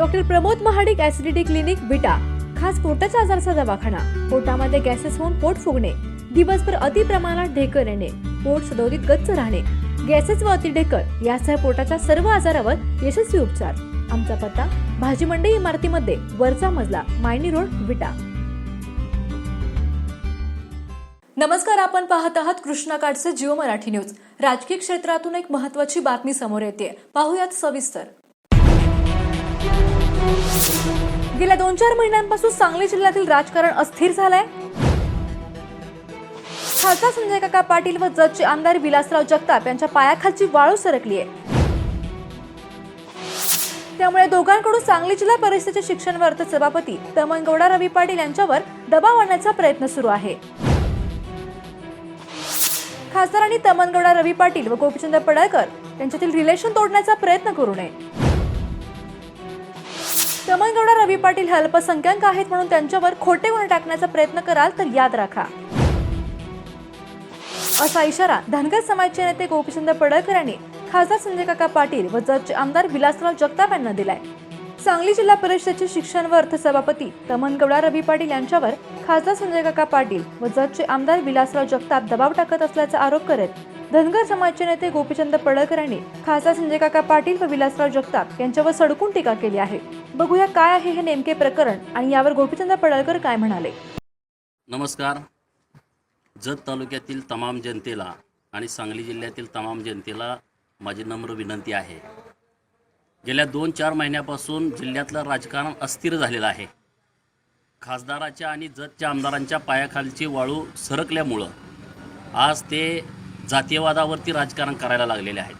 Doctor Pramod Mahadik acidity clinic बिटा. खास पोटाच्या आजारचा दवाखाना. पोटामध्ये गॅसेस होऊन पोट फुगणे. दिवसभर अति प्रमाणात ढेकर येणे. पोट सदोदित गच्च राहणे. गॅसेस व अतिढेकर यासह पोटाच्या सर्व आजारावर यशस्वी उपचार. आमचा पत्ता भाजी मंडई इमारतीमध्ये वरचा मजला मायनी रोड विटा नमस्कार आपण पाहत आहात कृष्णाकाठचे जिओ मराठी न्यूज राजकीय क्षेत्रातून एक महत्वाची बातमी समोर येते पाहूयात सविस्तर. दोन चार महिन्यांपासून सांगली जिल्ह्यातील राजकारण अस्थिर झालंय. खासदार संजय काका पाटील व जतचे आमदार विलासराव जगताप यांच्या पायाखालची वाळू सरकली आहे त्यामुळे दोघांकडून सांगली जिल्हा परिषदेचे शिक्षण वर्ध सभापती तमनगौडा रवी पाटील यांच्यावर दबाव आणण्याचा प्रयत्न सुरू आहे. खासदारांनी तमनगौडा रवी पाटील व गोपीचंद पडळकर यांच्यातील रिलेशन तोडण्याचा प्रयत्न करू नये. तमनगौडा रवी पाटील हे अल्पसंख्याक आहेत म्हणून त्यांच्यावर खोटे गुन्हे टाकण्याचा प्रयत्न कराल तर याद राखा. असा इशारा धनगर समाजचे नेते गोपीचंद पडळकर यांनी खासदार संजय काका पाटील व जतचे आमदार विलासराव जगताप यांना दिलाय. सांगली जिल्हा परिषदेचे शिक्षण व अर्थ सभापती रवी पाटील यांच्यावर खासदार संजय काका पाटील व जतचे आमदार विलासराव जगताप दबाव टाकत असल्याचा आरोप करत धनगर समाजचे नेते गोपीचंद पडळकर यांनी खासदार संजय काका पाटील व विलासराव जगताप यांच्यावर सडकून टीका केली आहे. बघूया काय आहे हे नेमके प्रकरण आणि यावर गोपीचंद पडळकर काय म्हणाले? नमस्कार. जत तालुक्यातील तमाम जनतेला आणि सांगली जिल्ह्यातील तमाम जनतेला माझी नम्र विनंती आहे. गेल्या दोन चार महिन्यापासून जिल्ह्यातलं राजकारण अस्थिर झालेलं आहे. खासदाराच्या आणि जतच्या आमदारांच्या पायाखालची वाळू सरकल्यामुळं आज ते जातीयवादावरती राजकारण करायला लागलेले आहेत.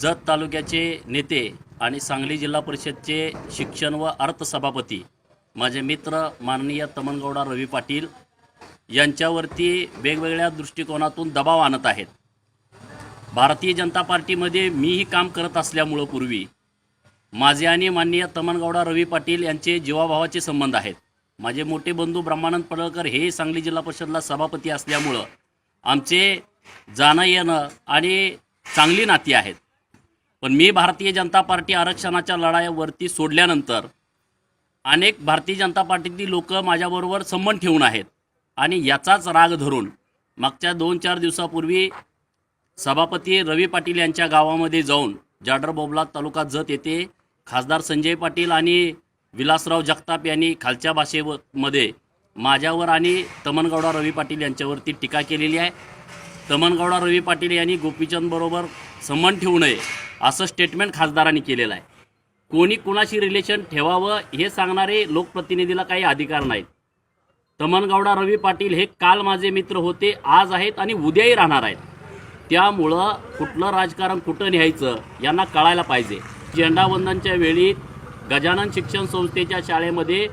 जत तालुक्याचे नेते आणि सांगली जिल्हा परिषदचे शिक्षण व अर्थ सभापती माझे मित्र माननीय तमनगौडा रवी पाटील यांच्यावरती वेगवेगळ्या दृष्टिकोनातून दबाव आणत आहेत. भारतीय जनता पार्टीमध्ये मीही काम करत असल्यामुळं पूर्वी माझे आणि माननीय तमनगौडा रवी पाटील यांचे जीवाभावाचे संबंध आहेत. माझे मोठे बंधू ब्रह्मानंद पडळकर हे सांगली जिल्हा परिषदला सभापती असल्यामुळं आमचे जाणं येणं आणि चांगली नाती आहेत. पण मी भारतीय जनता पार्टी आरक्षणाच्या लढाईवरती सोडल्यानंतर अनेक भारतीय जनता पार्टीतील लोक माझ्याबरोबर संबंध ठेवून आहेत आणि याचाच राग धरून मागच्या दोन चार दिवसापूर्वी सभापती रवी पाटील यांच्या गावामध्ये जाऊन जाडर बोबला तालुका जत येथे खासदार संजय पाटील आणि विलासराव जगताप यांनी खालच्या भाषेमध्ये माझ्यावर आणि तमनगौडा रवी पाटील यांच्यावरती टीका केलेली आहे. तमनगौडा रवी पाटील यांनी गोपीचंदबरोबर संबंध ठेवू नये असं स्टेटमेंट खासदारांनी केलेलं आहे. कोणी कुणाशी रिलेशन ठेवावं हे सांगणारे लोकप्रतिनिधीला काही अधिकार नाहीत. तमनगौडा रवी पाटील हे काल माझे मित्र होते आज आहेत आणि उद्याही राहणार आहेत. त्यामुळं कुठलं राजकारण कुठं न्यायचं यांना कळायला पाहिजे. झेंडावंदनच्या वेळी गजानन शिक्षण संस्थेच्या शाळेमध्ये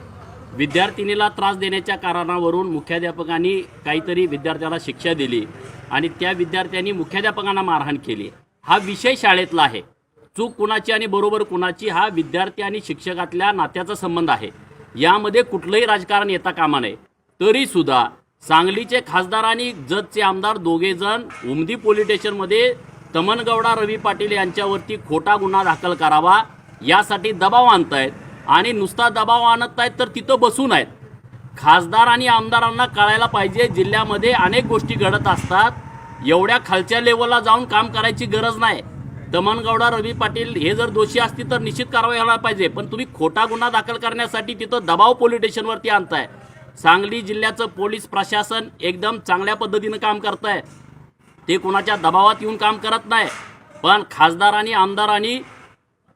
विद्यार्थिनीला त्रास देण्याच्या कारणावरून मुख्याध्यापकांनी काहीतरी विद्यार्थ्याला शिक्षा दिली. आणि त्या विद्यार्थ्यांनी मुख्याध्यापकांना मारहाण केली. हा विषय शाळेतला आहे. चूक कुणाची आणि बरोबर कुणाची हा विद्यार्थी आणि शिक्षकातल्या नात्याचा संबंध आहे. यामध्ये कुठलंही राजकारण येता कामा नये. तरीसुद्धा सांगलीचे खासदार आणि जतचे आमदार दोघे जण उमदी पोलीस स्टेशनमध्ये तमनगौडा रवी पाटील यांच्यावरती खोटा गुन्हा दाखल करावा यासाठी दबाव आणतायत आणि नुसता दबाव आणत आहेत तर तिथं बसून आहेत. खासदार आणि आमदारांना कळायला पाहिजे. जिल्ह्यामध्ये अनेक गोष्टी घडत असतात. एवढ्या खालच्या लेवलला जाऊन काम करायची गरज नाही. दमनगौडा रवी पाटील हे जर दोषी असतील तर निश्चित कारवाई व्हायला पाहिजे. पण तुम्ही खोटा गुन्हा दाखल करण्यासाठी तिथं दबाव पोलीस स्टेशनवरती आणताय. सांगली जिल्ह्याचं पोलीस प्रशासन एकदम चांगल्या पद्धतीनं काम करत आहे ते कुणाच्या दबावात येऊन काम करत नाही. पण खासदार आणि आमदारांनी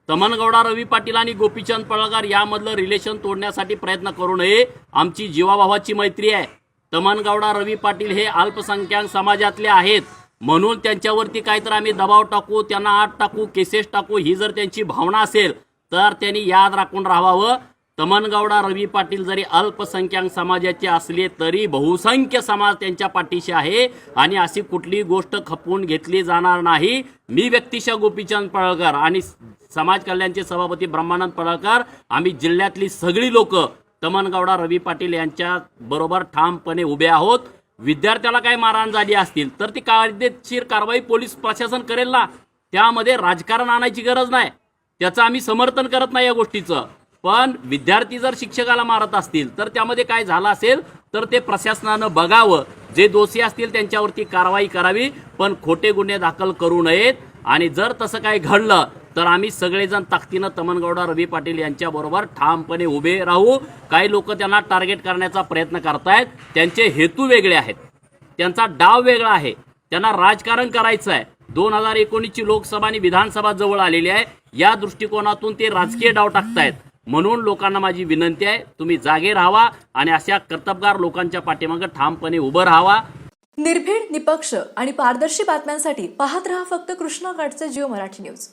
तमनगौडा रवी पाटील आणि गोपीचंद पळगार यामधलं रिलेशन तोडण्यासाठी प्रयत्न करू नये. आमची जीवाभावाची मैत्री आहे. तमनगौडा रवी पाटील हे अल्पसंख्याक समाजातले आहेत. म्हणून त्यांच्यावरती काहीतरी आम्ही दबाव टाकू त्यांना आत टाकू केसेस टाकू ही जर त्यांची भावना असेल तर त्यांनी याद राखून राहावं. तमनगौडा रवी पाटील जरी अल्पसंख्याक समाजाचे असले तरी बहुसंख्य समाज त्यांच्या पाठीशी आहे आणि अशी कुठलीही गोष्ट खपवून घेतली जाणार नाही. मी व्यक्तिशः गोपीचंद पळकर आणि समाज कल्याणचे सभापती ब्रह्मानंद पळळकर आम्ही जिल्ह्यातली सगळी लोक तमनगौडा रवी पाटील यांच्या बरोबर ठामपणे उभे आहोत. विद्यार्थ्याला काय मारहाण झाली असतील तर ती कायदेशीर कारवाई पोलीस प्रशासन करेल ना. त्यामध्ये राजकारण आणायची गरज नाही. त्याचं आम्ही समर्थन करत नाही या गोष्टीचं. पण विद्यार्थी जर शिक्षकाला मारत असतील तर त्यामध्ये काय झालं असेल तर ते प्रशासनानं बघावं. जे दोषी असतील त्यांच्यावरती कारवाई करावी पण खोटे गुन्हे दाखल करू नयेत. आणि जर तसं काय घडलं तर आम्ही सगळेजण ताकदीनं तमनगौडा रवी पाटील यांच्याबरोबर ठामपणे उभे राहू. काही लोक त्यांना टार्गेट करण्याचा प्रयत्न करतायत. त्यांचे हेतू वेगळे आहेत. त्यांचा डाव वेगळा आहे. त्यांना राजकारण करायचं आहे. दोन हजार एकोणीसची लोकसभा आणि विधानसभा जवळ आलेली आहे. या दृष्टिकोनातून ते राजकीय डाव टाकतायत. म्हणून लोकांना माझी विनंती आहे तुम्ही जागे राहावा आणि अशा कर्तबगार लोकांच्या पाठीमागं ठामपणे उभं राहावा. निर्भीड निपक्ष आणि पारदर्शी बातम्यांसाठी पाहत रहा फक्त कृष्णा घाटचे जिओ मराठी न्यूज.